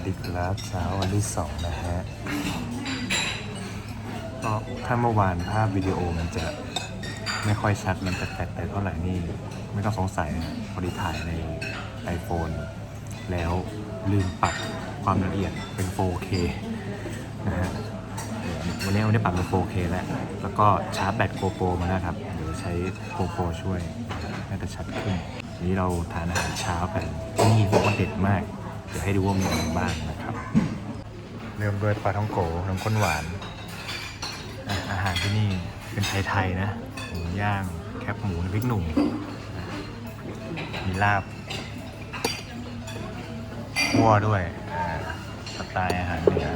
สดีครับเช้าวันที่สองนะฮะก็ถ้าเมื่อวานภาพวิดีโอมันจะไม่ค่อยชัดมันจะแตกๆเท่าไหร่นี่ ไม่ต้องสงสัยนะพอดีถ่ายใน iPhone แล้วลืมปรับความละเอียดเป็น 4K นะฮะวันนี้วันนี้ปรับเป็น 4K แล้ว แล้วก็ชาร์จแบต GoPro มาแล้วครับ เดี๋ยวใช้ GoPro ช่วยน่าจะชัดขึ้นนนี้เราทานอาหารเช้ากันที่นี่บอกว่าเด็ดมาก เดี๋ยวให้ดูว่ามีอะไรบ้างนะครับ เริ่มด้วยปลาท่องโกน้ำข้นหวานอะอาหารที่นี่เป็นไทยๆนะหมูย่างแคบหมูน้ำพริกหนุ่มอะมีลาบมั่วด้วยอ่าสไตล์อาหารเหนือ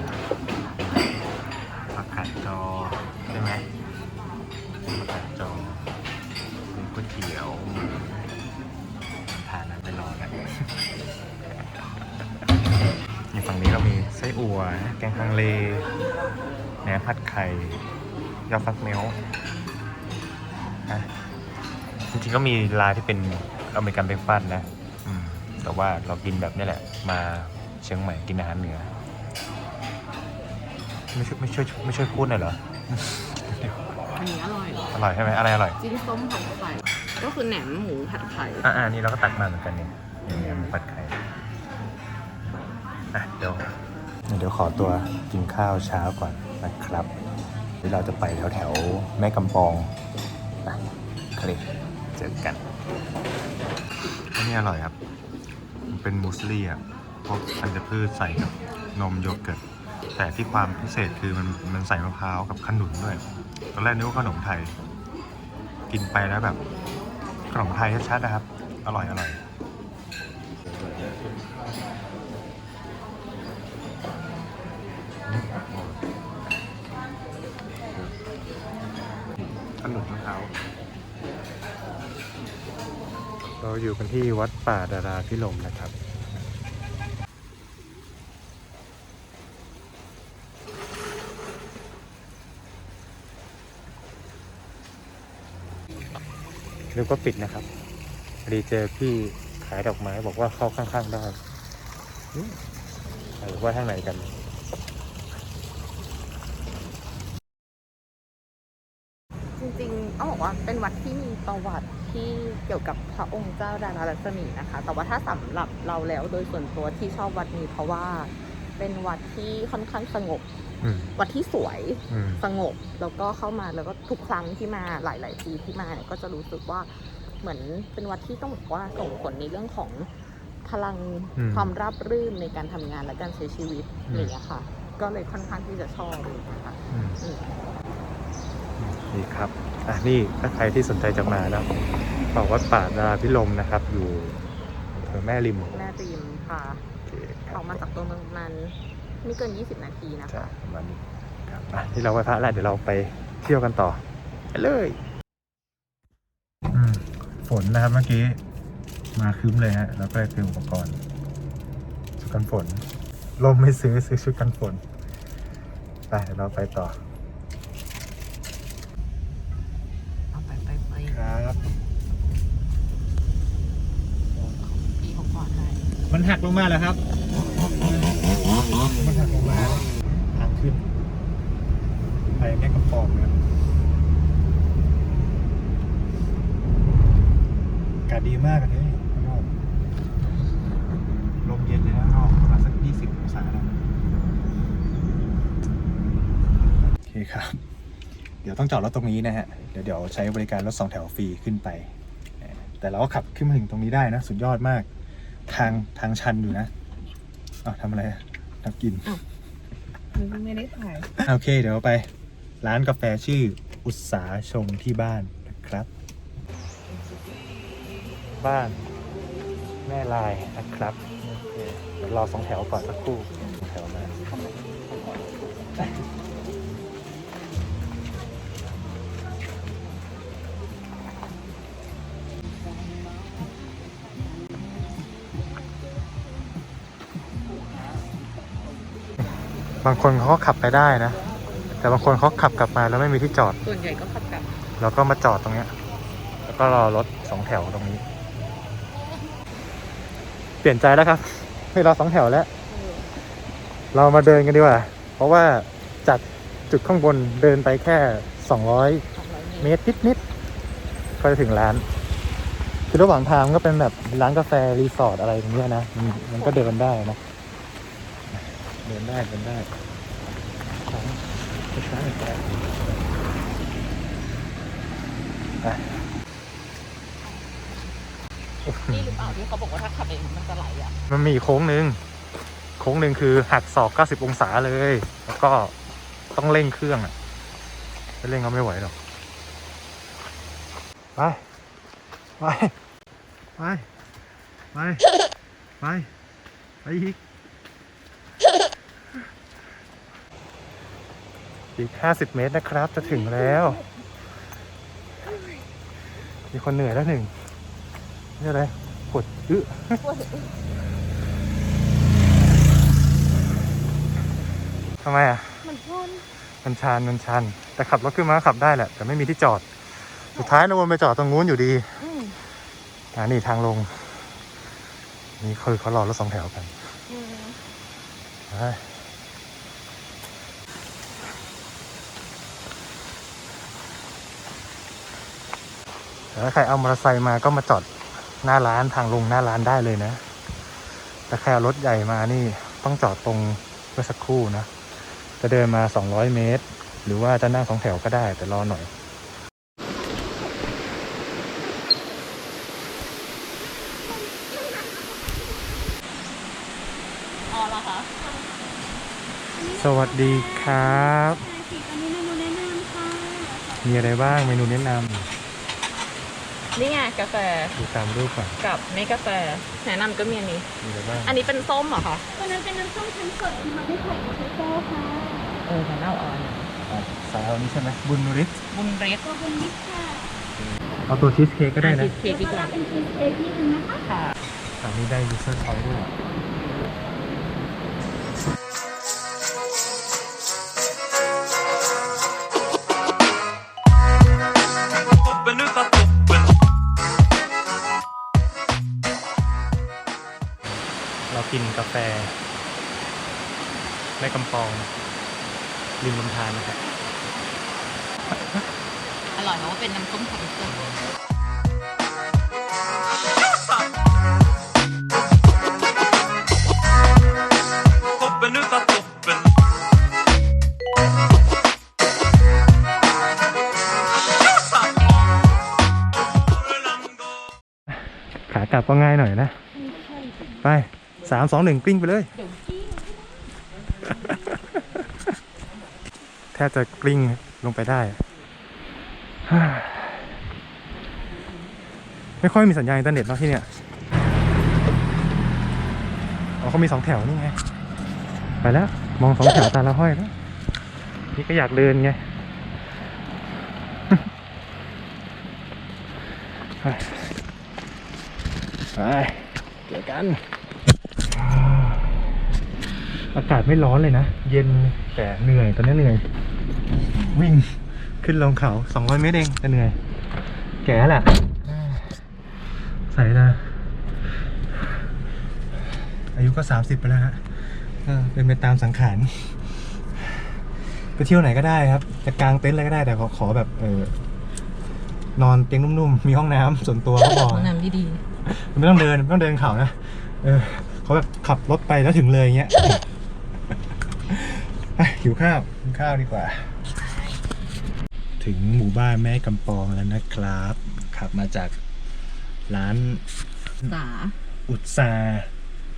ผักกาดจอใช่ไหมผักกาดจอ อั่วแกงฮังเลแหนมผัดไข่ยอดฟักเมลนะจริงๆก็มีร้านที่เป็นอเมริกันเบรกฟาสต์นะอืมแต่ว่าเรากินแบบนี้แหละ มาเชียงใหม่กินอาหารเหนือ ไม่ช่วยไม่ช่วยไม่ช่วยพูดหน่อยเหรอ อันนี้อร่อยอร่อยใช่ไหมอะไรอร่อย จิ้นส้มผัดไข่ก็คือแหนมหมูผัดไข่อ่านี่เราก็ตักมาเหมือนกันเนี่ยอย่างเงี้ยหมูผัดไข่อะเดี๋ยวเดี๋ยวขอตัวกินข้าวเช้าก่อนนะครับเดี๋ยวเราจะไปแถวแถวแม่กำปองนะคลิกเจอกันอันนี้อร่อยครับมันเป็นมูสลี่อะพวกธัญพืชใส่กับนมโยเกิร์ตแต่ที่ความพิเศษคือมันมันใส่มะพร้าวกับขนุนด้วย ตอนแรกนึกว่าขนมไทย กินไปแล้วแบบขนมไทยชัดๆนะครับ อร่อยอร่อย เราอยู่กันที่วัดป่าดาราพิลมนะครับ นึกว่าปิดนะครับพอดีเจอพี่ขายดอกไม้บอกว่าเข้าข้างๆได้หรือว่าทางไหนกันจริงๆต้องบอกว่าเป็นวัดที่มีประวัติ เกี่ยวกับพระองค์เจ้าดารารัศมีนะคะ แต่ว่าถ้าสำหรับเราแล้วโดยส่วนตัวที่ชอบวัดนี้เพราะว่าเป็นวัดที่ค่อนข้างสงบอืมวัดที่สวยอืมสงบแล้วก็เข้ามาแล้วก็ทุกครั้งที่มาหลายๆปีที่มาเนี่ยก็จะรู้สึกว่าเหมือนเป็นวัดที่ต้องบอกว่าส่งผลในเรื่องของพลังอืมความราบรื่นในการทำงานและการใช้ชีวิตอืมอย่างเงี้ยค่ะ ก็เลยค่อนข้างที่จะชอบเลยนะคะอืมอืมนี่ครับอะนี่ถ้าใครที่สนใจจะมานะ บอกวัดป่าดาราพิลมนะครับ อยู่อำเภอแม่ริมแม่ตีมค่ะโอเคคอรัอบกมาจากตัวเมืองประมันไม่เกิน 20 นาทีนะจะคะ ประมาณนี้ครับอะที่เราไหว้พระแล้วเดี๋ยวเราไปเที่ยวกันต่อไปเลยอืมฝนนะครับเมื่อกี้ มาคืมเลยฮะแล้วก็เลยเตรียมอุปกรณ์ชุดกันฝนลมไม่ซื้อซื้อชุดกันฝนไปเดี๋ยวเราไปต่อ เอาไปไปไป ครับ พี่เขาก่อนให้ มันหักลงมาแล้วครับ มันหักลงมาทางขึ้น ไปแม่กำปองนะครับอากาศดีมากกันเลยข้างนอกลมเย็นเลยนะข้างนอกประมาณสักยี่สิบองศาแล้วโอเคครับ เดี๋ยวต้องจอดรถตรงนี้นะฮะ เดี๋ยวเดี๋ยวใช้บริการรถสองแถวฟรีขึ้นไป แต่เราก็ขับขึ้นมาถึงตรงนี้ได้นะ สุดยอดมาก ทางทางชันอยู่นะอ้าวทำอะไรอะทำกิน ไม่ได้ถ่ายโอเค เดี๋ยวไป ร้านกาแฟชื่ออุตสาชงที่บ้านนะครับ บ้านแม่ลายนะครับโอเคเดี๋ยวรอสองแถวก่อนสักครู่ บางคนเขาก็ขับไปได้นะ แต่บางคนเขาขับกลับมาแล้วไม่มีที่จอด ส่วนใหญ่ก็ขับกลับเราก็มาจอดตรงเนี้ย แล้วก็รอรถสองแถวตรงนี้ เปลี่ยนใจแล้วครับ ไม่รอสองแถวแล้วเออเรามาเดินกันดีกว่า เพราะว่าจากจุดข้างบนเดินไปแค่ 200สองร้อยเมตรนิดๆก็จะถึงร้าน คือระหว่างทางก็เป็นแบบร้านกาแฟรีสอร์ทอะไรอย่างเงี้ยนะมันมันก็เดินได้นะ เดินได้เดินได้ช้าๆหน่อยก็ได้อะนี่หรือเปล่าที่เขาบอกว่าถ้าขับเองมันจะไหลอะ มันมีอีกโค้งหนึ่งโค้งหนึ่งคือหักศอก 90 องศาเลย แล้วก็ต้องเร่งเครื่องอะไม่เร่งก็ไม่ไหวหรอก ไป ไป ไป ไป ไป ไปอีก อีก 50 เมตรนะครับ จะถึงแล้ว มีคนเหนื่อยแล้วหนึ่งนี่อะไรปวดอึทำไมอะ มันชนมันชันมันชัน แต่ขับรถขึ้นมาก็ขับได้แหละ แต่ไม่มีที่จอด สุดท้ายเราวนไปจอดตรงนู้นอยู่ดีอืมอ่านี่ทางลง นี่คือเขารอรถสองแถวกันอืมไป แต่ถ้าใครเอามอเตอร์ไซค์มาก็มาจอดหน้าร้านทางลงหน้าร้านได้เลยนะ แต่ใครเอารถใหญ่มานี่ต้องจอดตรงเมื่อสักครู่นะ จะเดินมา 200 เมตร หรือว่าจะนั่งสองแถวก็ได้แต่รอหน่อยอ๋อเหรอคะสวัสดีครับค่ะตอนนี้เมนูแนะนำค่ะมีอะไรบ้างเมนูแนะน นี่ไงกาแฟำดูตามรูปก่อนกับไม่กาแฟแนะนำก็มีอันนี้ มีอะไรบ้างอันนี้เป็นส้มเหรอคะตัวนั้นเป็นน้ำส้มชั้นสดทำด้วยไข่เอสเปรสโซ่ค่ะเออฉันเอาอ่อนอะสายเอานี้ใช่ไหมบุญริสบุญเรสตัวเป็นมิกค่ะเอาตัวชีสเค้กก็ได้นะชีสเค้กดีกว่าเป็นชีสเค้กที่หนึงนะคะค่ะอันนี้ได้ยูเซอร์ชอยด้วย กินกาแฟในกำปองริมลำธารนะครับ อร่อยเพราะว่าเป็นน้ำส้มสายส้ม toppen utav toppen Arlanda ขากลับก็ง่ายหน่อยนะ ไปสามสองหนึ่งกลิ้งไปเลย แทบจะกลิ้งลงไปได้ ไม่ค่อยมีสัญญาณอินเทอร์เน็ตเนาะที่เนี่ยอ๋อเขามีสองแถวนี่ไง ไปแล้ว มองสองแถวตาละห้อยแล้ว นี่ก็อยากเดินไงไปไปเจอกัน อากาศไม่ร้อนเลยนะ เย็นแต่เหนื่อยตอนนี้เหนื่อย วิ่งขึ้นลงเขา200เมตรเองแต่เหนื่อย แก่แหละใส่ละอายุก็ 30 ไปแล้วฮะก็เป็นไปตามสังขารไปเที่ยวไหนก็ได้ครับ จะกางเต็นท์อะไรก็ได้แต่ขอขอแบบเออนอนเตียงนุ่มๆ มีห้องน้ำส่วนตัวก็พอห้องน้ำดีไม่ต้องเดิน ไม่ต้องเดินเขานะ เออเขาแบบขับรถไปแล้วถึงเลยอย่างเงี้ยไป หิวข้าวกินข้าวดีกว่า ถึงหมู่บ้านแม่กำปองแล้วนะครับ ขับมาจากร้านๆสาอุตสา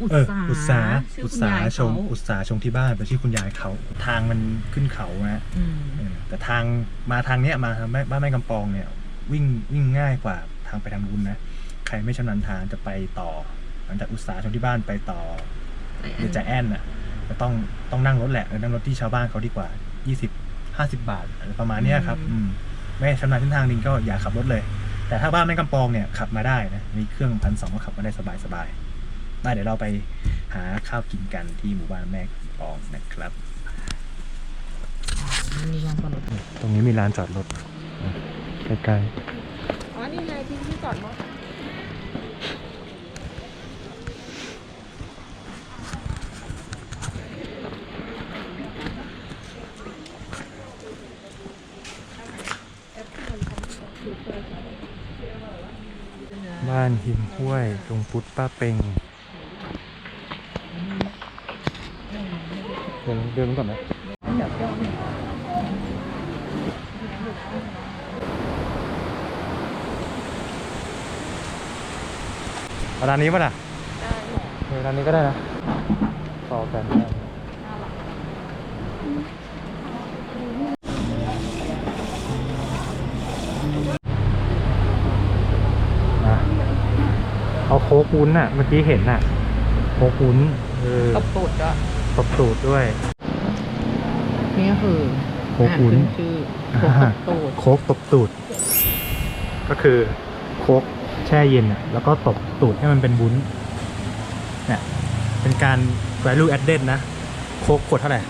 อุตเออสาอุตสาชื่อุอตคุณสายายชมเขาอุตสาชมที่บ้านเป็นชื่อคุณยายเขา ทางมันขึ้นเขาฮะอืมเออแต่ทางมาทางเนี้ยมาทางแม่บ้านแม่กำปองเนี่ย วิ่งวิ่งง่ายกว่าทางไปทางบุญนะ ใครไม่ชำนาญทางจะไปต่อ หลังจากอุตสาหชมที่บ้านไปต่อเดี๋ยวจะแอนน่ะ ก็ต้องต้องนั่งรถแหละเออนั่งรถที่ชาวบ้านเขาดีกว่า 20 50 บาทอะไรประมาณเนี้ยครับอืมไม่ชำนาญเส้นทางจริงก็อย่าขับรถเลย แต่ถ้าบ้านแม่กำปองเนี่ยขับมาได้นะมีเครื่องพันสองก็ขับมาได้สบายสบายๆได้เดี๋ยวเราไปหาข้าวกินกันที่หมู่บ้านแม่กำปองนะครับ มีลานจอดรถตรงนี้มีลานจอดรถใกล้อ๋อ นี่ไงที่ที่จอดรถ บ้านหิมห้วยตรงพุทธป้าเปงเดินเดินก่อนนะเดี๋ยวเดี๋ยวเอาร้านนี้ป่ะล่ะได้หมดเออร้านนี้ก็ได้นะต่อกันได้ น่ารัก นะเอาโค้กวุ้นน่ะ เมื่อกี้เห็นน่ะโค้กวุ้นเออตบตูดด้วยตบตูดด้วย นี่คือโคขุนอ่าขึ้ชื่อโคกตบตูดโค้กตบตูด ก็คือโค้กแช่เย็นน่ะ แล้วก็ตบตูดให้มันเป็นวุ้นเนี่ยเป็นการ value added นะ โค้กขวดเท่าไหร่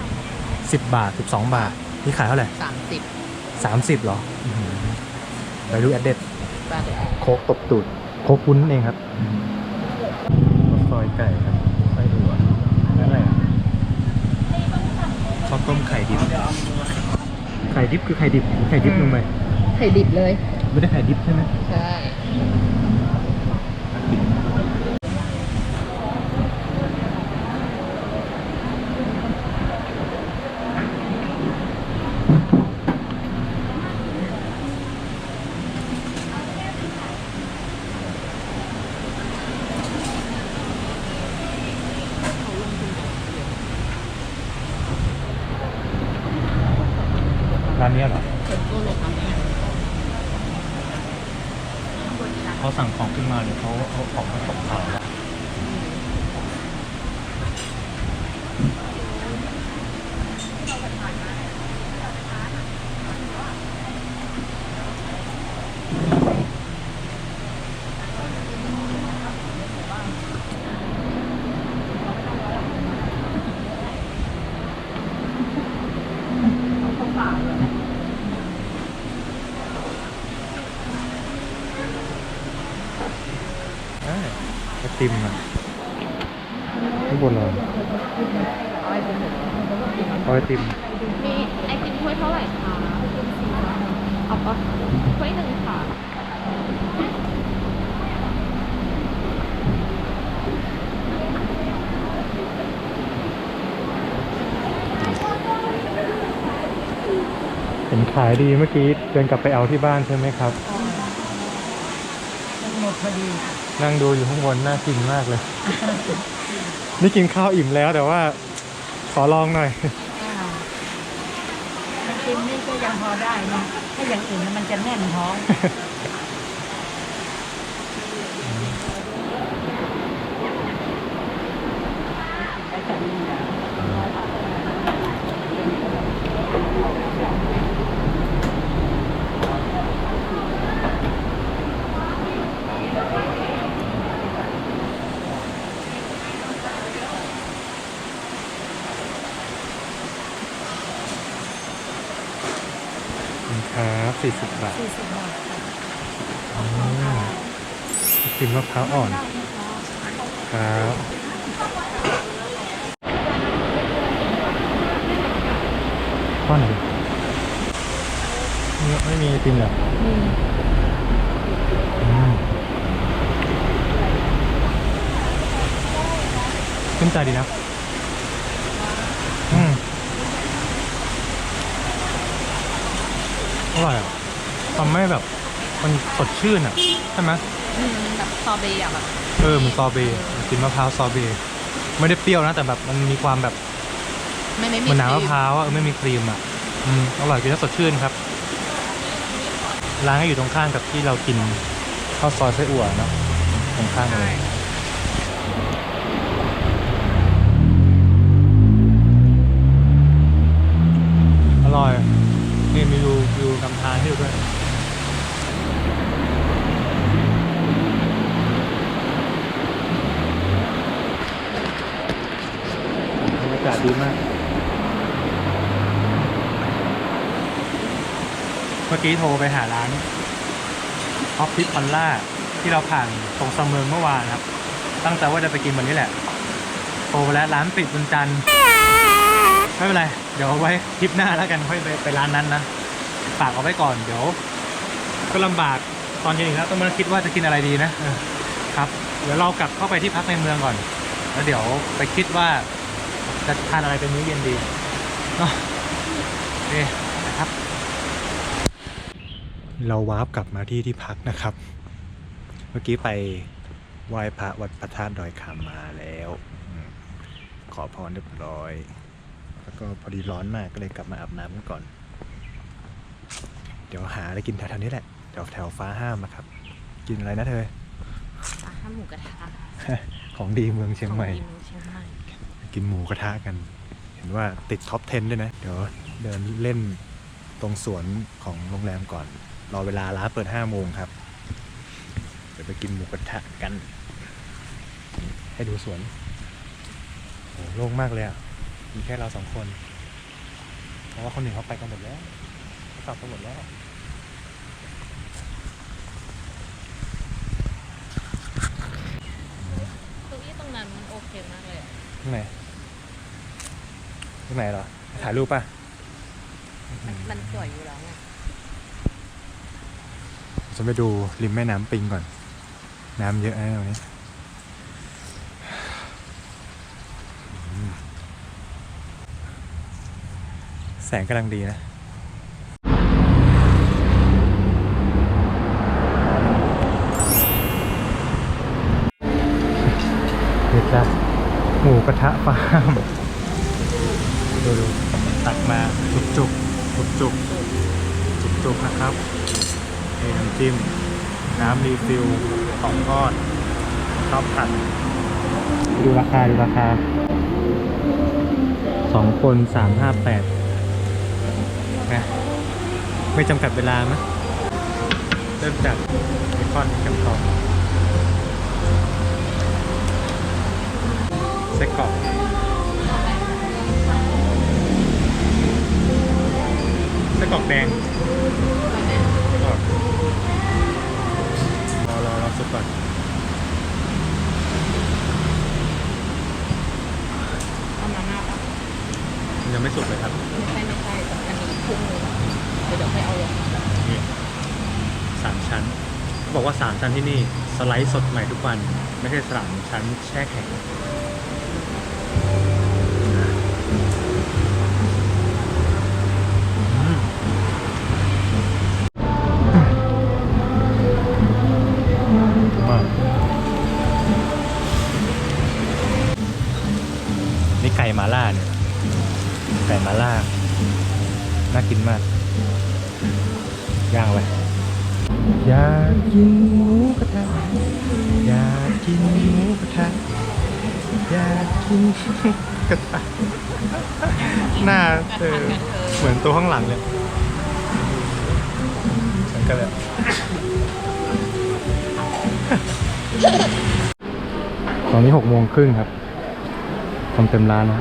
สิบบาทสิบสองบาท นี่ขายเท่าไหร่สามสิบสามสิบหรออื้อหือ value added บาทโค้กตบตูด โค้กวุ้นนั่นเองครับซ อยไก่ครับไส้อั่วนั่นอะไรข้าวต้มไข่ดิบ ไข่ดิบคือไข่ดิบหรือไข่ดิบลงไปไข่ดิบเลย ไม่ได้ไข่ดิบใช่ไหมใช่ ร้านนี้เหรอ เป็นตัวโลคัม เขาสั่งของขึ้นมาหรือเขาเอาของมาตกขายแล้วเอ้ยไอ ติมอะข้างบนเลยเอาไอติมหมดเอาไอติมมีไอติมถ้วยเท่าไหร่คะเอาปะถ้วยหนึ่งค่ะเห็นขายดีเมื่อกี้เดินกลับไปเอาที่บ้านใช่ไหมครับหมดพอดี นั่งดูอยู่ข้างบนน่ากินมากเลย นี่กินข้าวอิ่มแล้วแต่ว่า ขอลองหน่อยกินนี่ก็ยังพอได้นะถ้าอย่างอื่นน่ะมันจะแน่นท้อง สี่สิบบาท40บาทค่ะอืมไอติมมะพร้าวอ่อนครับข้อไหนไม่ไม่มีไอติมเหรออืมขึ้นใจดีนะ อืม อร่อยอะทำให้แบบมันสดชื่นอะใช่ไหมอืมแบบซอเบย์อะแบบเออเหมือนซอเบต์กินมะพร้าวซอเบต์ไม่ได้เปรี้ยวนะแต่แบบมันมีความแบบไม่ไม่มีเหมือนน้ำมะคพร้าวอะเออไม่มีครีมอะอืมอร่อยกินแล้วสดชื่นครับ ร้านก็อยู่ตรงข้างกับที่เรากินข้าวซอยไส้อั่วเนอะตรงข้างกันเลย อร่อย นี่มีวิววิวกำทานให้ดูด้วย บรรยากาศดีมาก เมื่อ กี้โทรไปหาร้านออฟฟิศพอลล่าที่เราผ่านตรงสมเมืองเมื่อวานครับ ตั้งใจว่าจะไปกินวันนี้แหละ โทรไปแล้วร้านปิดวันจันทร์ไม่เป็นไร เดี๋ยวเอาไว้ทริปหน้าแล้วกันค่อยไปไปร้านนั้นนะฝากเอาไว้ก่อนเดี๋ยว ก็ลำบากตอนเย็นอีกแล้วต้องมาคิดว่าจะกินอะไรดีนะออครับเดี๋ยวเรากลับเข้าไปที่พักในเมืองก่อน แล้วเดี๋ยวไปคิดว่าจะทานอะไรเป็นมื้อเย็นดีเนาะโอเคนะครับ เราวาร์ปกลับมาที่ที่พักนะครับ เมื่อกี้ไปไหว้พระวัดพระธาตุดอยคำมาแล้วอืมขอพรเรียบร้อย แล้วก็พอดีร้อนมากก็เลยกลับมาอาบน้ำกันก่อน เดี๋ยวหาอะไรกินแถวๆนี้แหละแถวแถวฟ้าห้ามนะครับ กินอะไรนะเธออาหารหมูกระทะของดีเมืองเชียงใหม่ของดีเมืองเชียงใหม่ กินหมูกระทะกัน เห็นว่าติดท็อป 10 ด้วยนะ เดี๋ยวเดินเล่นตรงสวนของโรงแรมก่อน รอเวลาร้านเปิด5โมงครับ เดี๋ยวไปกินหมูกระทะกัน ให้ดูสวนโอ้โล่งมากเลยอะ มีแค่เราสองคน เพราะว่าคนหนึ่งเขาไปกันหมดแล้วเขากลับกันหมดแล้วตรงนี้ตรงนั้นมันโอเคมากเลยอะตรงไหนตรงไหนเหรอ ถ่ายรูปป่ะ มันสวยอยู่แล้วไง ฉันไปดูริมแม่น้ำปิงก่อน น้ำเยอะนะตรงนี้แสงกำลังดีนะเด็ดจ้ะหมูกระทะฟาร์มดูดูตักมาจุกจุกจุกจุกจุกจุกนะครับ นี่น้ำจิ้ม น้ำรีฟิลสองก้อนข้าวผัดดูราคา ดูราคาสองคนสามห้าแปดนะไม่จำกัดเวลาไหมเริ่มจากเบคอนกับทองไส้กรอกไส้กรอกแดง กก่อน เอามาม่าปะมันยังไม่สุกเลยครับ ไม่ใช่ไม่ใช่อันนี้ครึ่งหนึงเดี๋ยวเดี๋ยวค่อยเอาลงนี่สามชั้นเขาบอกว่าสามชั้นที่นี่ สไลด์สดใหม่ทุกวัน ไม่ใช่สามชั้นแช่แข็ง ตัวข้างหลังเลยฉันก็เลยตอนนี้หกโมงครึ่งครับคนเต็มร้านนะ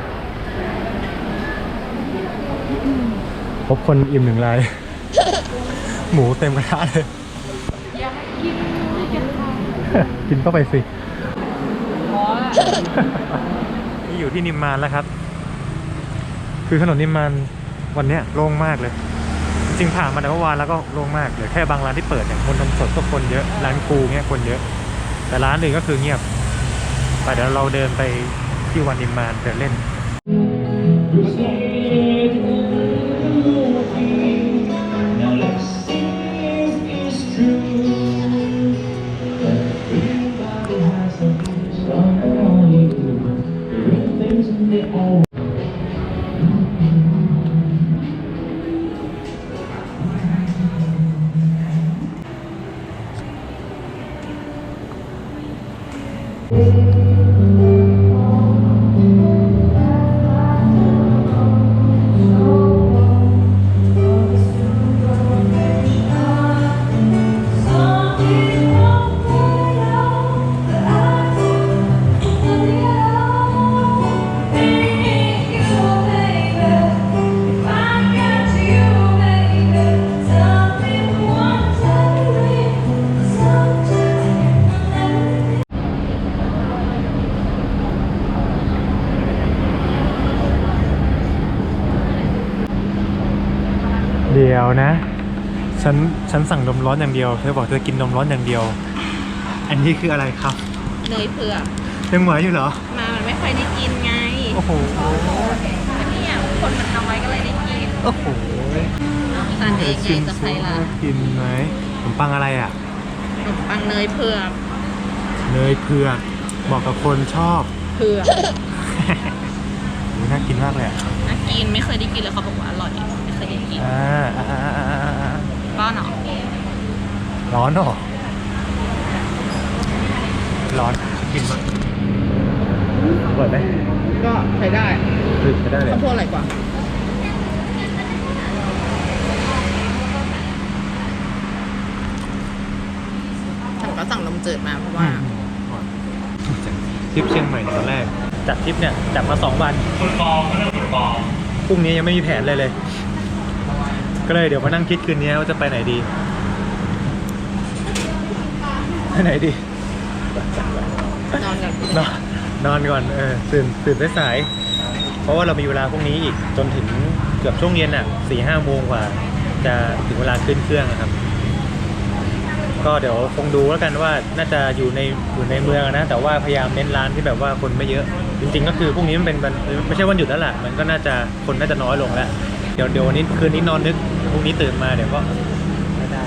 พบคนอิ่มหนึ่งราย หมูเต็มกระทะเลย อยากกินหมูกระทะกินเข้าไปสินี่อยู่ที่นิมมานแล้วครับ คือถนนนิมมาน วันนี้โล่งมากเลย จริงผ่านมาแต่เมื่อวานแล้วก็โล่งมากเหลือแค่บางร้านที่เปิดอย่างคนนมสดก็คนเยอะร้านกูเงี้ยคนเยอะ แต่ร้านอื่นก็คือเงียบไปเดี๋ยวเราเดินไปที่วันนิมมานเดินเล่น นะ ฉันฉันสั่งนมร้อนอย่างเดียว เธอบอกเธอกินนมร้อนอย่างเดียว อันนี้คืออะไรครับเนยเผือกยังหวอยู่เหรอ มามันไม่ค่อยได้กินไงโอ้โหเนี่ยคนมันน้อยก็เลยได้กินโอ้โหทานเองไงจะใครล่ะกินไหมขนมปังอะไรอะขนมปังเนยเผือกเนยเผือกเหมาะกับคนชอบเผือกโอ้ยน่ากินมากเลยอะน่ากินไม่เคยได้กินเลยเขาบอกว่า อร่อยไม่เคยได้กินอ่าอ่าอ่าอ่าอ่าอ่าป้อนหนอร้อนเหรอ ร้อนกินมากอร่อยไหมก็ใช้ได้คือใช้ได้เลยข้าวโพดอร่อยกว่า ฉันก็สั่งนมจืดมาเพราะว่า ทริปเชียงใหม่ตอนแรก จัดทริปเนี่ย จัดมาสองวันพรุ่งนี้ยังไม่มีแผนเลยเลย ก็เลยเดี๋ยวมานั่งคิดคืนนี้ว่าจะไปไหนดี ไปไหนดี นอนกันนอนนอนก่อนเออตื่นตื่นสายๆเพราะว่าเรามีเวลาพรุ่งนี้อีกจนถึงเกือบช่วงเย็นอะสี่ห้าโมงกว่า จะถึงเวลาขึ้นเครื่องอะครับ ก็เดี๋ยวคงดูแล้วกันว่าน่าจะอยู่ในอยู่ในเมืองนะ แต่ว่าพยายามเน้นร้านที่แบบว่าคนไม่เยอะ จริง ๆ ก็คือพรุ่งนี้มันเป็นวันไม่ใช่วันหยุดแล้วล่ะมันก็น่าจะคนน่าจะน้อยลงแล้ว เดี๋ยวเดี๋ยววันนี้คืนนี้นอนนึกพรุ่งนี้ตื่นมาเดี๋ยวก็ไม่ได้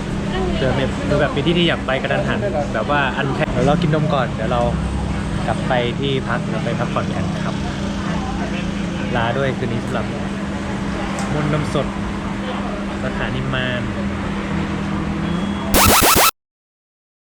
เจอแบบเดี๋ยวแบบมีที่ที่อยากไปกระดันหันแบบว่าอันแพเดี๋ยวเรากินนมก่อนเดี๋ยวเรากลับไปที่พักเราไปพักผ่อนกันครับ ลาด้วยคืนนี้สำหรับมนนมสดสถานีมาน